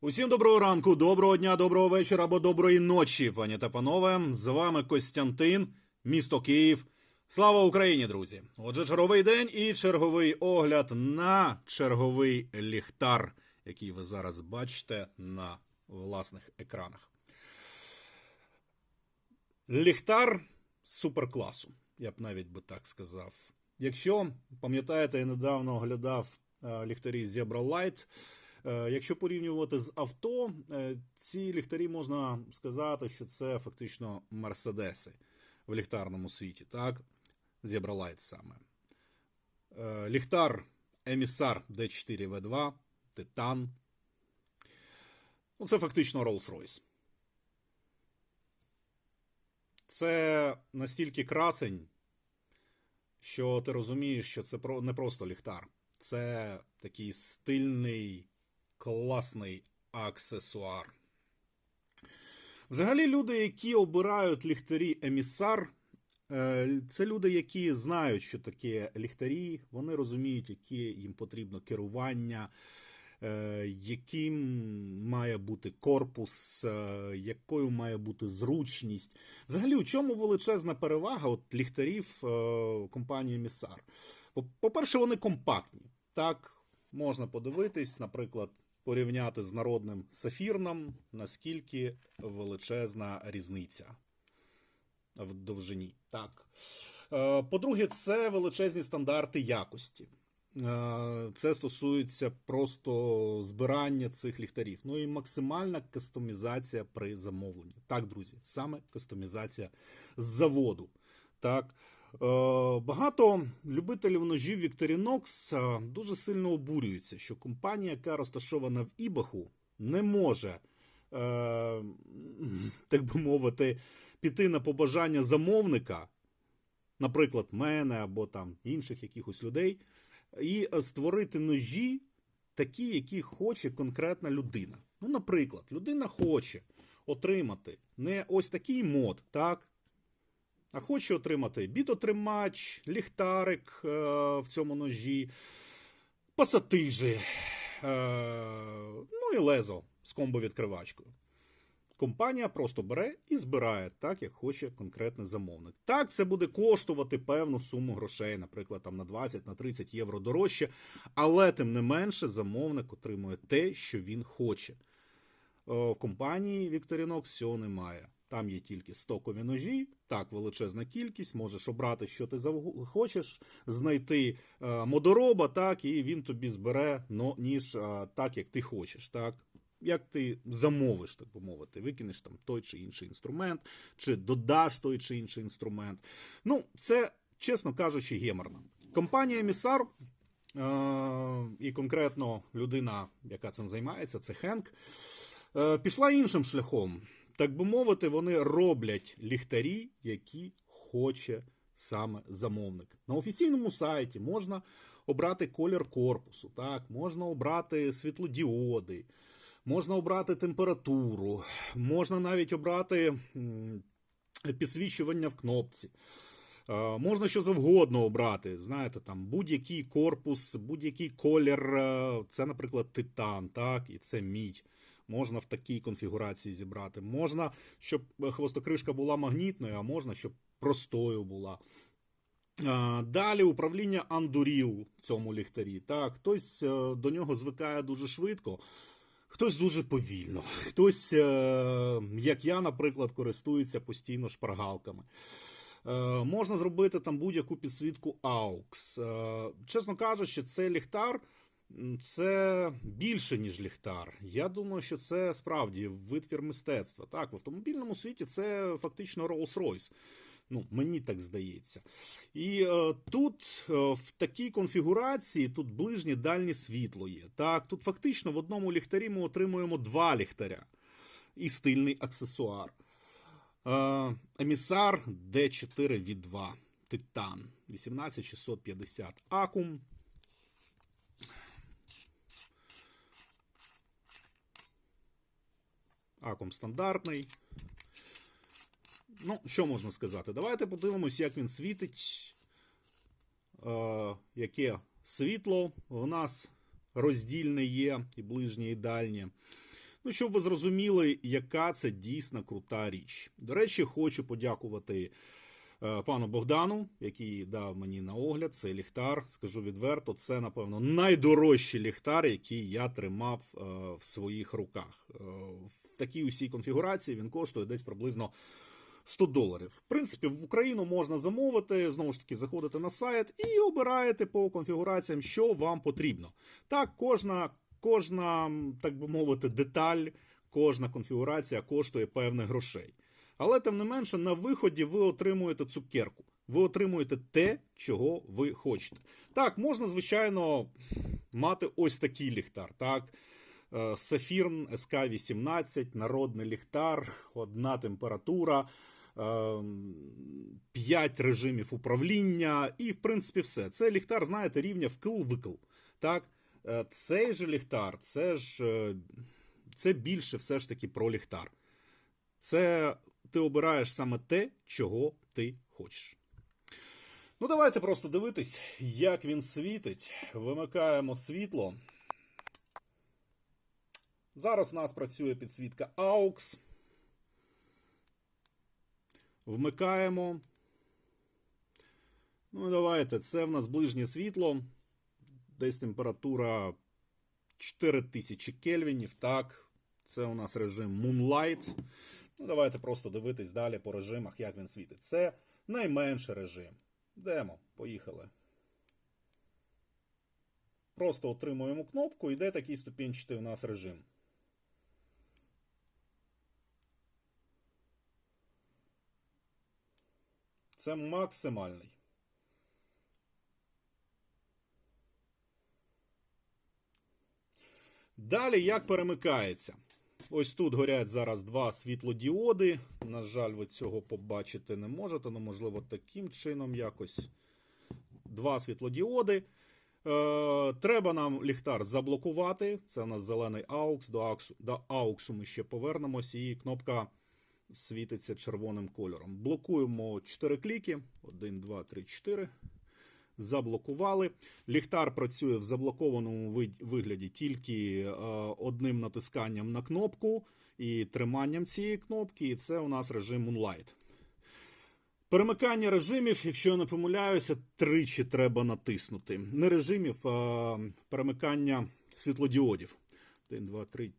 Усім доброго ранку, доброго дня, доброго вечора або доброї ночі, пані та панове. З вами Костянтин, місто Київ. Слава Україні, друзі! Отже, черговий день і черговий огляд на черговий ліхтар, який ви зараз бачите на власних екранах. Ліхтар суперкласу, я б навіть би так сказав. Якщо пам'ятаєте, я недавно оглядав е, ліхтарі Zebra Light. Е, Якщо порівнювати з авто, е, ці ліхтарі можна сказати, що це фактично мерседеси в ліхтарному світі, так? Light саме. Е, Ліхтар Емісар D4V2, Титан. Ну, це фактично Rolls-Royce. Це настільки красень, що ти розумієш, що це не просто ліхтар. Це такий стильний, класний аксесуар. Взагалі, люди, які обирають ліхтарі емісар, е, це люди, які знають, що таке ліхтарі, вони розуміють, яке їм потрібно керування, е, яким має бути корпус, е, якою має бути зручність. Взагалі, у чому величезна перевага от ліхтарів компанії Місар? По-перше, вони компактні. Так, можна подивитись, наприклад, порівняти з народним сафірном, наскільки величезна різниця в довжині. Так. Е, По-друге, це величезні стандарти якості. Е, Це стосується просто збирання цих ліхтарів. Ну і максимальна кастомізація при замовленні. Так, друзі, саме кастомізація з заводу. Так. Е, Багато любителів ножів Victorinox е, дуже сильно обурюються, що компанія, яка розташована в Ібаху, не може, е, так би мовити, піти на побажання замовника, наприклад, мене або там інших якихось людей, і створити ножі такі, які хоче конкретна людина. Ну, наприклад, людина хоче отримати не ось такий мод, так? А хоче отримати бітотримач, ліхтарик е, в цьому ножі, пасатижі, е, ну і лезо з комбо-відкривачкою. Компанія просто бере і збирає так, як хоче конкретний замовник. Так, це буде коштувати певну суму грошей, наприклад, там на 20 на 30 євро дорожче, але тим не менше замовник отримує те, що він хоче. В компанії Victorinox цього немає. Там є тільки стокові ножі, так, величезна кількість, можеш обрати, що ти хочеш, знайти е, модороба, так, і він тобі збере ніж е, так, як ти хочеш. так. Як ти замовиш, так би мовити, викинеш там той чи інший інструмент, чи додаш той чи інший інструмент. Ну, це, чесно кажучи, геморно. Компанія Місар е- і конкретно людина, яка цим займається, це Хенк, е- пішла іншим шляхом. Так би мовити, вони роблять ліхтарі, які хоче саме замовник. На офіційному сайті можна обрати колір корпусу, так, можна обрати світлодіоди, можна обрати температуру, можна навіть обрати підсвічування в кнопці. Можна що завгодно обрати. Знаєте, там будь-який корпус, будь-який колір. е, Це, наприклад, титан, так, і це мідь. Можна в такій конфігурації зібрати. Можна, щоб хвостокришка була магнітною, а можна, щоб простою була. Е, Далі управління Anduril в цьому ліхтарі. Так, хтось е, до нього звикає дуже швидко, хтось дуже повільно. Хтось, е, як я, наприклад, користується постійно шпаргалками. Е, Можна зробити там будь-яку підсвітку AUX. Е, Чесно кажучи, це ліхтар. Це більше, ніж ліхтар. Я думаю, що це справді витвір мистецтва. Так, в автомобільному світі це фактично Rolls-Royce. Ну, мені так здається. І е, тут е, в такій конфігурації тут ближнє дальнє світло є. Так, тут фактично в одному ліхтарі ми отримуємо два ліхтаря і стильний аксесуар. Е, емісар D4 v 2 Титан 18650 Акум. Акум стандартний. Ну, що можна сказати? Давайте подивимось, як він світить. Е, яке світло в нас роздільне є, і ближнє, і дальнє. Ну, щоб ви зрозуміли, яка це дійсно крута річ. До речі, хочу подякувати пану Богдану, який дав мені на огляд цей ліхтар. Скажу відверто, це, напевно, найдорожчий ліхтар, який я тримав е, в своїх руках. Е, в такій усій конфігурації він коштує десь приблизно 100 доларів. В принципі, в Україну можна замовити, знову ж таки, заходите на сайт і обираєте по конфігураціям, що вам потрібно. Так, кожна, кожна, так би мовити, деталь, кожна конфігурація коштує певних грошей. Але тим не менше, на виході ви отримуєте цукерку. Ви отримуєте те, чого ви хочете. Так, можна, звичайно, мати ось такий ліхтар. Так, Е, Сафірн СК-18, народний ліхтар, одна температура, 5 режимів управління, і, в принципі, все. Це ліхтар, знаєте, рівня вкл-викл. Так? Е, Цей же ліхтар, це ж е, це більше все ж таки про ліхтар. Це ти обираєш саме те, чого ти хочеш. Ну, давайте просто дивитись, як він світить. Вимикаємо світло. Зараз у нас працює підсвітка AUX. Вмикаємо. Ну, давайте. Це в нас ближнє світло. Десь температура 4000 кельвінів. Так, це у нас режим Moonlight. Ну, давайте просто дивитись далі по режимах, як він світить. Це найменший режим. Йдемо, поїхали. Просто отримуємо кнопку, йде такий ступінчатий у нас режим. Це максимальний. Далі як перемикається? Ось тут горять зараз два світлодіоди. На жаль, ви цього побачити не можете, ну, можливо, таким чином якось. Два світлодіоди. Е, треба нам ліхтар заблокувати. Це у нас зелений AUX. До AUX, до AUX ми ще повернемось. І кнопка світиться червоним кольором. Блокуємо 4 кліки. 1, 2, 3, 4. Заблокували. Ліхтар працює в заблокованому вигляді тільки е, одним натисканням на кнопку і триманням цієї кнопки. І це у нас режим Moonlight. Перемикання режимів, якщо я не помиляюся, тричі треба натиснути. Не режимів, а перемикання світлодіодів. 1, 2, 3.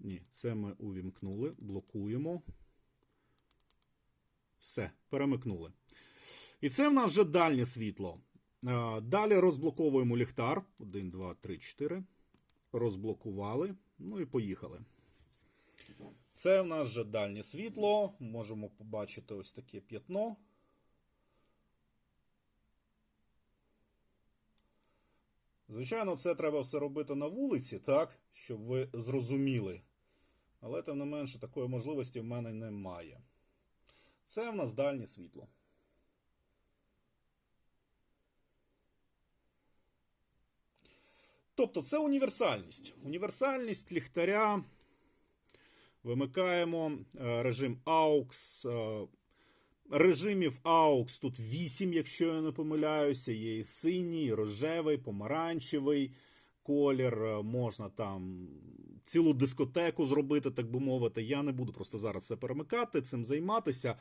Ні, це ми увімкнули. Блокуємо. Все, перемикнули. І це в нас вже дальнє світло. Е, Далі розблоковуємо ліхтар. 1, 2, 3, 4. Розблокували. Ну і поїхали. Це в нас вже дальнє світло. Можемо побачити ось таке п'ятно. Звичайно, це треба все робити на вулиці, так, щоб ви зрозуміли. Але тим не менше такої можливості в мене немає. Це в нас дальнє світло. Тобто це універсальність. Універсальність ліхтаря. Вимикаємо е, режим AUX. е, Режимів AUX тут 8, якщо я не помиляюся. Є і синій, і рожевий, помаранчевий колір. е, Можна там цілу дискотеку зробити, так би мовити. Я не буду просто зараз це перемикати, цим займатися.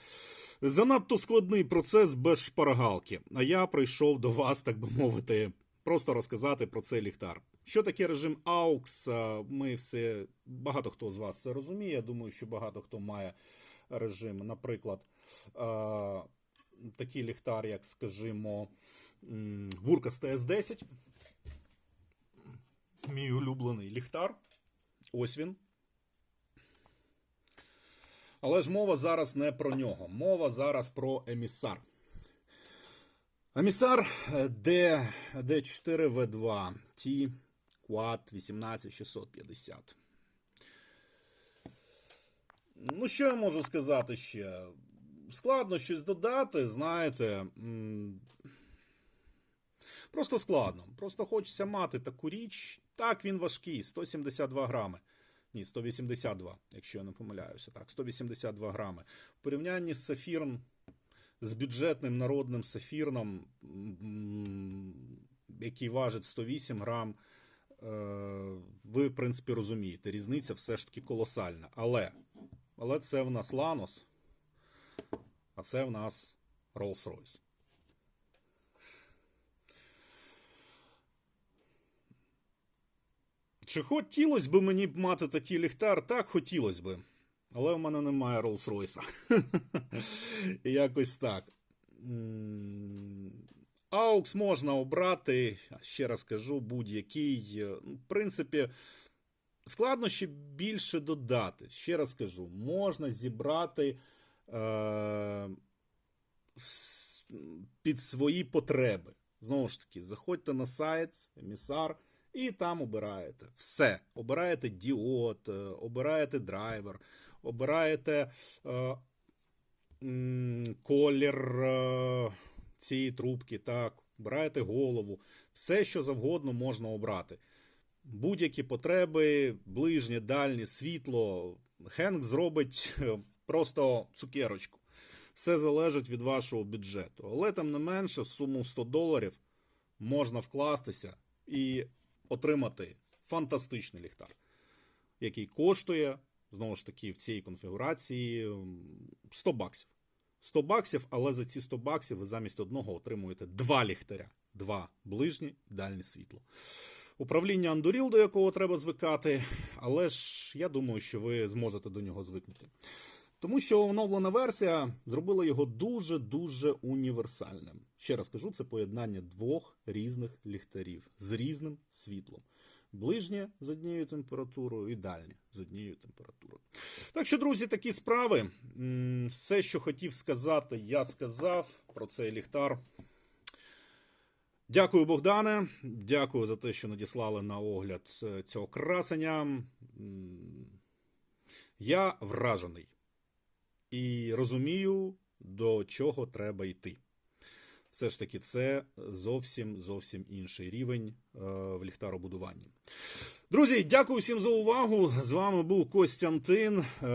Занадто складний процес без шпаргалки. А я прийшов до вас, так би мовити, просто розказати про цей ліхтар. Що таке режим AUX? Ми все багато хто з вас це розуміє. Я думаю, що багато хто має режим, наприклад, такий ліхтар, як, скажімо, Вуркас TS10. Мій улюблений ліхтар. Ось він. Але ж мова зараз не про нього. Мова зараз про емісар. Емісар е, D, D4V2 T Quad 18650. Ну, що я можу сказати ще? Складно щось додати, знаєте. Просто складно. Просто хочеться мати таку річ. Так, він важкий, 172 грами. Ні, 182, якщо я не помиляюся. Так, 182 грами. В порівнянні з сафіром, з бюджетним народним сафірном, м, який важить 108 грам, е, ви, в принципі, розумієте, різниця все ж таки колосальна. Але, але це в нас Ланос, а це в нас Rolls-Royce. Чи хотілося б мені мати такий ліхтар? Так, хотілося б. Але в мене немає Rolls-Royce. Якось так. AUX можна обрати, ще раз кажу, будь-який. Ну, В принципі, складно ще більше додати. Ще раз кажу, можна зібрати е, під свої потреби. Знову ж таки, заходьте на сайт емісар і там обираєте все. Обираєте діод, е, обираєте драйвер, обираєте е, колір е, цієї трубки, так, обираєте голову. Все, що завгодно можна обрати. Будь-які потреби, ближнє, дальнє, світло. Хенк зробить е, просто цукерочку. Все залежить від вашого бюджету. Але тим не менше, в суму 100 доларів можна вкластися і отримати фантастичний ліхтар, який коштує, знову ж таки, в цій конфігурації 100 баксів. 100 баксів, але за ці 100 баксів ви замість одного отримуєте два ліхтаря, два ближні, дальнє світло. Управління Anduril, до якого треба звикати, але ж я думаю, що ви зможете до нього звикнути. Тому що оновлена версія зробила його дуже-дуже універсальним. Ще раз кажу, це поєднання двох різних ліхтарів з різним світлом. Ближнє з однією температурою і дальнє з однією температурою. Так що, друзі, такі справи. Все, що хотів сказати, я сказав про цей ліхтар. Дякую, Богдане. Дякую за те, що надіслали на огляд е, цього красення. Я вражений і розумію, до чого треба йти. Все ж таки, це зовсім зовсім інший рівень е, в ліхтаробудуванні. Друзі, дякую всім за увагу. З вами був Костянтин. Е,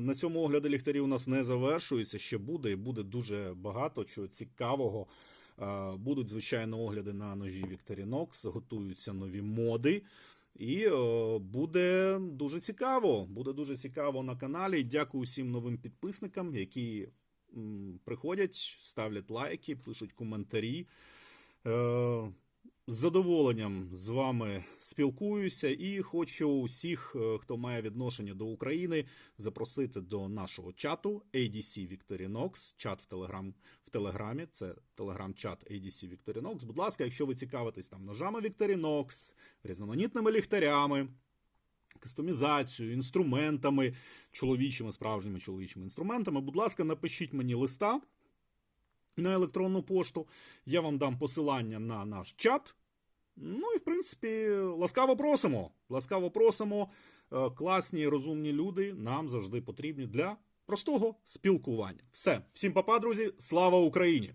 на цьому огляди ліхтарів у нас не завершується. Ще буде і буде дуже багато чого цікавого. Е, будуть, звичайно, огляди на ножі Victorinox, готуються нові моди. І буде дуже цікаво. Буде дуже цікаво на каналі. Дякую всім новим підписникам, які приходять, ставлять лайки, пишуть коментарі. Е, з задоволенням з вами спілкуюся і хочу усіх, е, хто має відношення до України, запросити до нашого чату ADC Victorinox, чат в Телеграм в Телеграмі. Це телеграм-чат ADC Victorinox. Будь ласка, якщо ви цікавитесь там ножами Victorinox, різноманітними ліхтарями, кастомізацією, інструментами, чоловічими, справжніми чоловічими інструментами, будь ласка, напишіть мені листа на електронну пошту. Я вам дам посилання на наш чат. Ну і в принципі, ласкаво просимо. Ласкаво просимо. Е, Класні, розумні люди нам завжди потрібні для простого спілкування. Все, всім папа, друзі, слава Україні!